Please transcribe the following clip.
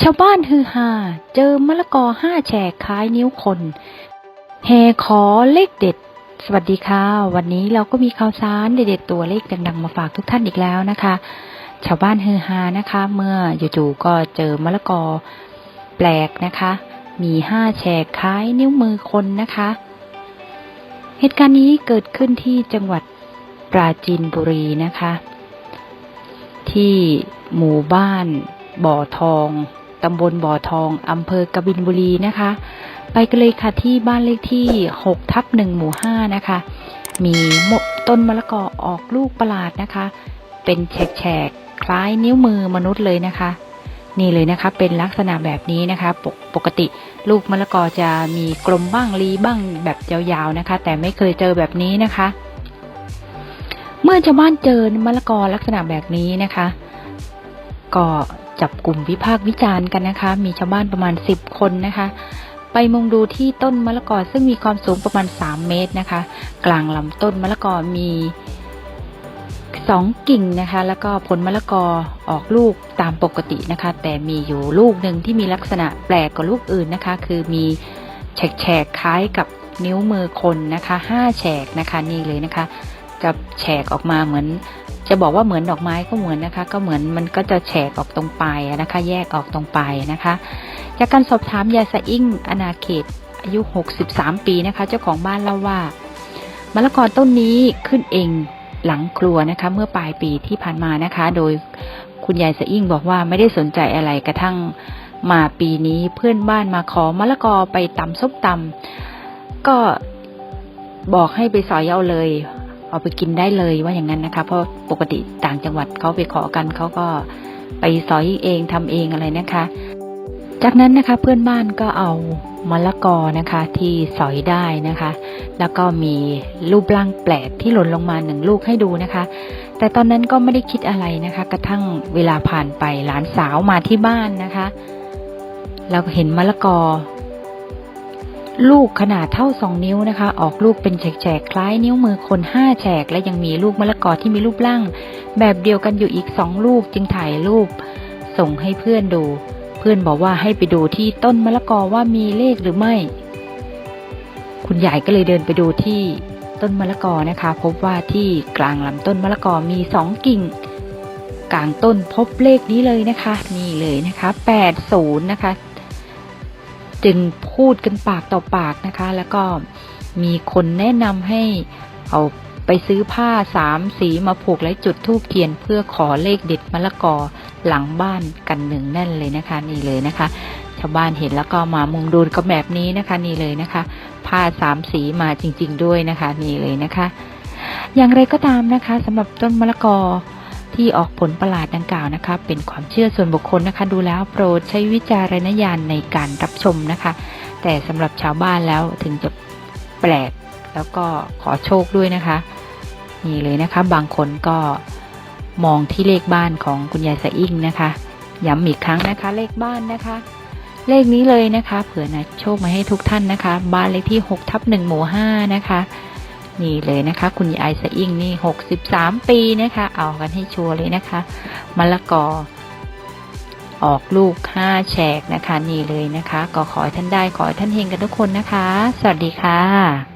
ชาวบ้านฮือฮาเจอมะละกอห้าแฉกคล้ายนิ้วคนแห่ขอเลขเด็ด สวัสดีค่ะ วันนี้เราก็มีข่าวสารเด็ดๆตัวเลขดังๆมาฝากทุกท่านอีกแล้วนะคะ ชาวบ้านฮือฮานะคะ เมื่อจู่ๆก็เจอมะละกอแปลกนะคะ มีห้าแฉกคล้ายนิ้วมือคนนะคะ เหตุการณ์นี้เกิดขึ้นที่จังหวัดปราจีนบุรีนะคะ ที่หมู่บ้านบ่อทอง ตำบลบ่อทองอำเภอกบินบุรีนะคะ ไปกันเลยค่ะที่บ้านเลขที่ 6 ทับ1หมู่ 5 นะคะ มีมต้นมะละกอออกลูกประหลาดนะคะ เป็นแฉกๆ คล้ายนิ้วมือมนุษย์เลยนะคะ นี่เลยนะคะ เป็นลักษณะแบบนี้นะคะปกปกติลูกมะละกอจะมีกลมบ้างรีบ้างแบบยาวๆนะคะ แต่ไม่เคยเจอแบบนี้นะคะ เมื่อชาวบ้านเจอมะละกอลักษณะแบบนี้นะคะก็ จับกลุ่มวิพากษ์วิจารณ์กันนะคะ มีชาวบ้านประมาณ 10 คนนะคะ ไปมุงดูที่ต้นมะละกอซึ่งมีความสูงประมาณ 3 เมตรนะคะ กลางลำต้นมะละกอมีสองกิ่งนะคะ แล้วก็ผลมะละกอออกลูกตามปกตินะคะ แต่มีอยู่ลูกหนึ่งที่มีลักษณะแปลกกว่าลูกอื่นนะคะ คือมีแฉกๆคล้ายกับนิ้วมือคนนะคะห้าแฉกนะคะนี่เลยนะคะ จะแฉกออกมาเหมือน จะบอกว่าเหมือนดอกไม้ก็เหมือนนะคะ ก็เหมือนมันก็จะแฉกออกตรงปลายนะคะ แยกออกตรงปลายนะคะ จากการสอบถามยายสะอิ่งอนาเขตอายุ 63 ปีนะคะ เจ้าของบ้านเล่าว่ามะละกอต้นนี้ขึ้นเองหลังครัวนะคะ เมื่อปลายปีที่ผ่านมานะคะ โดยคุณยายสะอิ่งบอกว่าไม่ได้สนใจอะไรกระทั่งมาปีนี้เพื่อนบ้านมาขอมะละกอไปตำส้มตำก็บอกให้ไปสอยเอาเลย เอาไปกินได้เลยว่าอย่างนั้นนะคะ เพราะปกติต่างจังหวัดเขาไปขอกันเขาก็ไปสอยเองทำเองอะไรนะคะ จากนั้นนะคะเพื่อนบ้านก็เอามะละกอนะคะที่สอยได้นะคะ แล้วก็มีรูปร่างแปลกที่หล่นลงมาหนึ่งลูกให้ดูนะคะ แต่ตอนนั้นก็ไม่ได้คิดอะไรนะคะ กระทั่งเวลาผ่านไปหลานสาวมาที่บ้านนะคะ เราเห็นมะละกอ ลูกขนาดเท่าสองนิ้วนะคะ ออกลูกเป็นแฉกๆคล้ายนิ้วมือคนห้าแฉก และยังมีลูกมะละกอที่มีรูปร่าง แบบเดียวกันอยู่อีกสองลูกจึงถ่ายรูป ส่งให้เพื่อนดู เพื่อนบอกว่าให้ไปดูที่ต้นมะละกอว่ามีเลขหรือไม่ คุณยายก็เลยเดินไปดูที่ต้นมะละกอนะคะ พบว่าที่กลางลำต้นมะละกอมีสองกิ่ง กลางต้นพบเลขนี้เลยนะคะ นี่เลยนะคะแปดศูนย์นะคะ จึงพูดกันปากต่อปากนะคะ แล้วก็มีคนแนะนำให้เอาไปซื้อผ้าสามสีมาผูกและจุดธูปเทียนเพื่อขอเลขเด็ดมะละกอหลังบ้านกันหนึ่งแน่นเลยนะคะ นี่เลยนะคะ ชาวบ้านเห็นแล้วก็มามุงดูก็แบบนี้นะคะ นี่เลยนะคะ ผ้าสามสีมาจริง ๆ ด้วยนะคะ นี่เลยนะคะ อย่างไรก็ตามนะคะสำหรับต้นมะละกอ ที่ออกผลประหลาดดังกล่าวนะคะ เป็นความเชื่อส่วนบุคคลนะคะ ดูแล้วโปรดใช้วิจารณญาณในการรับชมนะคะ แต่สำหรับชาวบ้านแล้วถึงจะแปลกแล้วก็ขอโชคด้วยนะคะนี่เลยนะคะ บางคนก็มองที่เลขบ้านของคุณยายสะอิ่งนะคะ ย้ำอีกครั้งนะคะ เลขบ้านนะคะ เลขนี้เลยนะคะ เผื่อนะโชคมาให้ทุกท่านนะคะ บ้านเลขที่6ทับ1หมู่5นะคะ นี่เลยนะคะ คุณยายสะอิ่งนี่63ปีนะคะ เอากันให้ชัวร์เลยนะคะมะละกอ ออกลูก5แฉกนะคะ นี่เลยนะคะ ก็ขอให้ท่านได้ขอให้ท่านเฮงกันทุกคนนะคะ สวัสดีค่ะ